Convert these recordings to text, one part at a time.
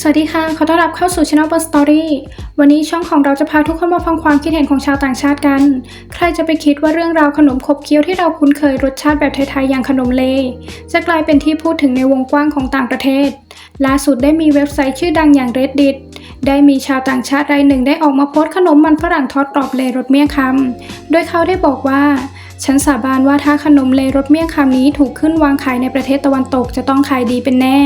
สวัสดีค่ะ ขอต้อนรับเข้าสู่ช่อง Ber Story วันนี้ช่องของเราจะพาทุกคนมาฟังความคิดเห็นของชาวต่างชาติกัน ใครจะไปคิดว่าเรื่องราวขนมขบเคี้ยวที่เราคุ้นเคยรสชาติแบบไทยๆอย่างขนมเล จะกลายเป็นที่พูดถึงในวงกว้างของต่างประเทศ ล่าสุดได้มีเว็บไซต์ชื่อดังอย่าง Reddit ได้มีชาวต่างชาติรายหนึ่งได้ออกมาโพสต์ขนมมันฝรั่งทอดกรอบเลรสเมี่ยงคำโดยเขาได้บอกว่า ฉันสาบานว่าถ้าขนมเลรสเมี่ยงคำนี้ถูกขึ้นวางขายในประเทศตะวันตกจะต้องขายดีเป็นแน่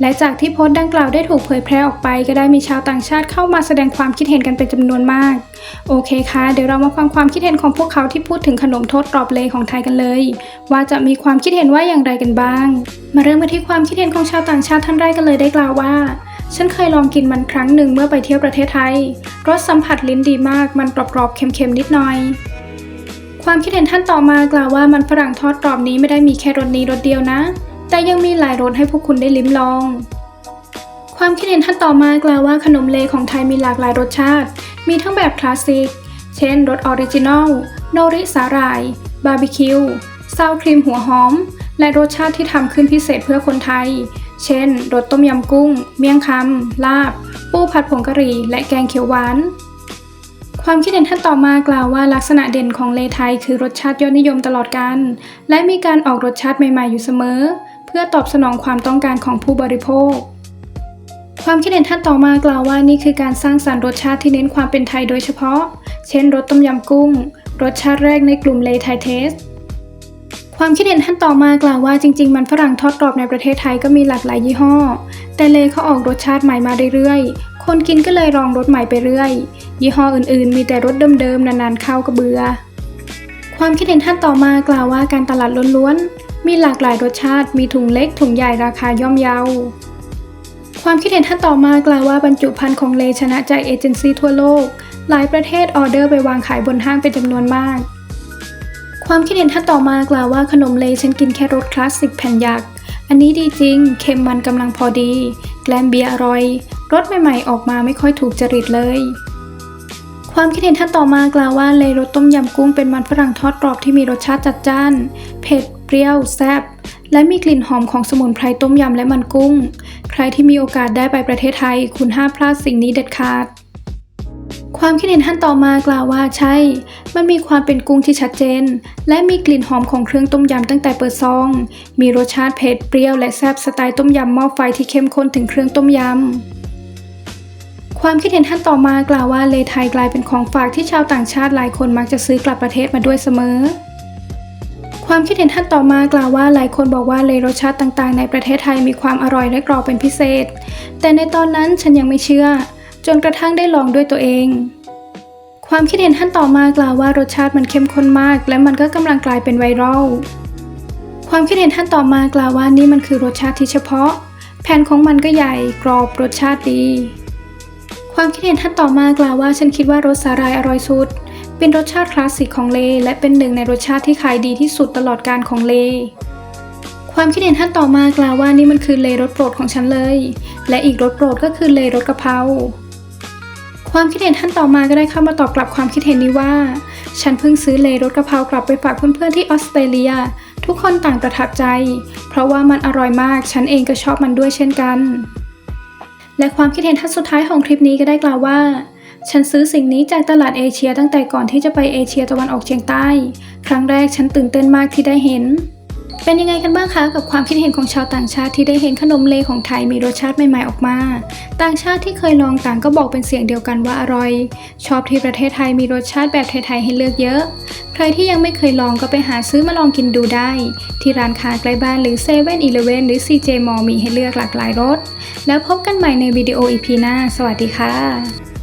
และจากที่โพสต์ดังกล่าวได้ถูกเผยแพร่ออกไป ก็ได้มีชาวต่างชาติเข้ามาแสดงความคิดเห็นกันเป็นจำนวนมาก โอเคค่ะ เดี๋ยวเรามาฟังความคิดเห็นของพวกเขาที่พูดถึงขนมโทษกรอบเลของไทยกันเลย ว่าจะมีความคิดเห็นว่าอย่างไรกันบ้าง มาเริ่มกันที่ความคิดเห็นของชาวต่างชาติท่านแรกกันเลยได้กล่าวว่าฉันเคยลองกินมันครั้งหนึ่งเมื่อไปเที่ยวประเทศไทย รสสัมผัสลิ้นดีมาก มันกรอบๆ เค็มๆ นิดหน่อย ความคิดเห็นท่านต่อมากล่าวว่ามันฝรั่งทอดกรอบนี้ไม่ได้มีแค่รสนี้รสเดียวนะ แต่ยังมีหลายรสให้พวกคุณได้ลิ้มลอง ความคิดเห็นท่านต่อมากล่าวว่าขนมเลของไทยมีหลากหลายรสชาติ มีทั้งแบบคลาสสิก เช่นรสออริจินอล โนริสาหร่าย บาร์บีคิวซาวครีมหัวหอม และรสชาติที่ทำขึ้นพิเศษเพื่อคนไทย เช่นรสต้มยำกุ้ง เมี่ยงคำลาบ ปูผัดผงกะหรี่ และแกงเขียวหวาน ความคิดเห็นท่านต่อมากล่าวว่าลักษณะเด่นของเลไทยคือรสชาติยอดนิยมตลอดกาลและมีการออกรสชาติใหม่ๆอยู่เสมอ เพื่อตอบสนองความต้องการของผู้บริโภค ความคิดเห็นท่านต่อมากล่าวว่านี่คือการสร้างสรรค์รสชาติที่เน้นความเป็นไทยโดยเฉพาะ เช่นรสต้มยำกุ้ง รสชาติแรกในกลุ่มเลไทยเทสความคิดเห็นท่านต่อมากล่าวว่าจริง ๆ มันฝรั่งทอดกรอบในประเทศไทยก็มีหลากหลายยี่ห้อ แต่เลเขาออกรสชาติใหม่มาเรื่อยๆ คนกินก็เลยลองรสใหม่ไปเรื่อย ยี่ห้ออื่นๆ มีแต่รสเดิมๆ นานๆ เข้าก็เบื่อ ความคิดเห็นท่านต่อมากล่าวว่าการตลาดล้วนๆ มีหลากหลายรสชาติ มีถุงเล็กถุงใหญ่ราคาย่อมเยา ความคิดเห็นท่านต่อมากล่าวว่าบรรจุภัณฑ์ของเลชนะใจเอเจนซี่ทั่วโลก หลายประเทศออเดอร์ไปวางขายบนห้างเป็นจำนวนมาก ความคิดเห็นท่านต่อมากล่าวว่าขนมเลฉันกินแค่รสคลาสสิกแผ่นยักษ อันนี้ดีจริง เค็มมันกำลังพอดี แกลมเบียร์อร่อย รสใหม่ๆ ออกมาไม่ค่อยถูกจริตเลย ความคิดเห็นท่านต่อมากล่าวว่าเลรสต้มยำกุ้งเป็นมันฝรั่งทอดกรอบที่มีรสชาติจัดจ้าน เผ็ด เปรี้ยว แซ่บ และมีกลิ่นหอมของสมุนไพรต้มยำและมันกุ้ง ใครที่มีโอกาสได้ไปประเทศไทย คุณห้ามพลาดสิ่งนี้เด็ดขาด ความคิดเห็นท่านต่อมากล่าวว่าใช่ มันมีความเป็นกุ้งที่ชัดเจน และมีกลิ่นหอมของเครื่องต้มยำตั้งแต่เปิดซอง มีรสชาติเผ็ดเปรี้ยวและแซ่บสไตล์ต้มยำหม้อไฟที่เข้มข้นถึงเครื่องต้มยำ ความคิดเห็นท่านต่อมากล่าวว่าเลไทยกลายเป็นของฝากที่ชาวต่างชาติหลายคนมักจะซื้อกลับประเทศมาด้วยเสมอ ความคิดเห็นท่านต่อมากล่าวว่าหลายคนบอกว่าเลรสชาติต่างๆ ในประเทศไทยมีความอร่อยและกรอบเป็นพิเศษ แต่ในตอนนั้นฉันยังไม่เชื่อ จนกระทั่งได้ลองด้วยตัวเอง ความคิดเห็นท่านต่อมากล่าวว่ารสชาติมันเข้มข้นมาก และมันก็กำลังกลายเป็นไวรัลความคิดเห็นท่านต่อมากล่าวว่านี่มันคือรสชาติที่เฉพาะ แผ่นของมันก็ใหญ่กรอบรสชาติดี ความคิดเห็นท่านต่อมากล่าวว่าฉันคิดว่ารสสาหร่ายอร่อยสุด เป็นรสชาติคลาสสิกของเล และเป็นหนึ่งในรสชาติที่ขายดีที่สุดตลอดการของเลความคิดเห็นท่านต่อมากล่าวว่านี่มันคือเลรสโปรดของฉันเลย และอีกรสโปรดก็คือเลรสกะเพรา ความคิดเห็นท่านต่อมาก็ได้เข้ามาตอบกลับความคิดเห็นนี้ว่า ฉันเพิ่งซื้อเลรสกะเพรากลับไปฝากเพื่อนๆที่ออสเตรเลีย ทุกคนต่างประทับใจ เพราะว่ามันอร่อยมาก ฉันเองก็ชอบมันด้วยเช่นกัน และความคิดเห็นท่านสุดท้ายของคลิปนี้ก็ได้กล่าวว่า ฉันซื้อสิ่งนี้จากตลาดเอเชียตั้งแต่ก่อนที่จะไปเอเชียตะวันออกเฉียงใต้ ครั้งแรกฉันตื่นเต้นมากที่ได้เห็น เป็นยังไงกันบ้างคะกับความคิดเห็นของชาวต่างชาติที่ได้เห็นขนมเลของไทยมีรสชาติใหม่ๆออกมา ต่างชาติที่เคยลองต่างก็บอกเป็นเสียงเดียวกันว่าอร่อย ชอบที่ประเทศไทยมีรสชาติแบบไทยๆให้เลือกเยอะ ใครที่ยังไม่เคยลองก็ไปหาซื้อมาลองกินดูได้ ที่ร้านค้าใกล้บ้านหรือ7 e เ e ่ e อหรือ CJ m a l l มีให้เลือกหลากหลายรสแล้วพบกันใหม่ในวิดีโออีพีหน้า สวัสดีค่ะ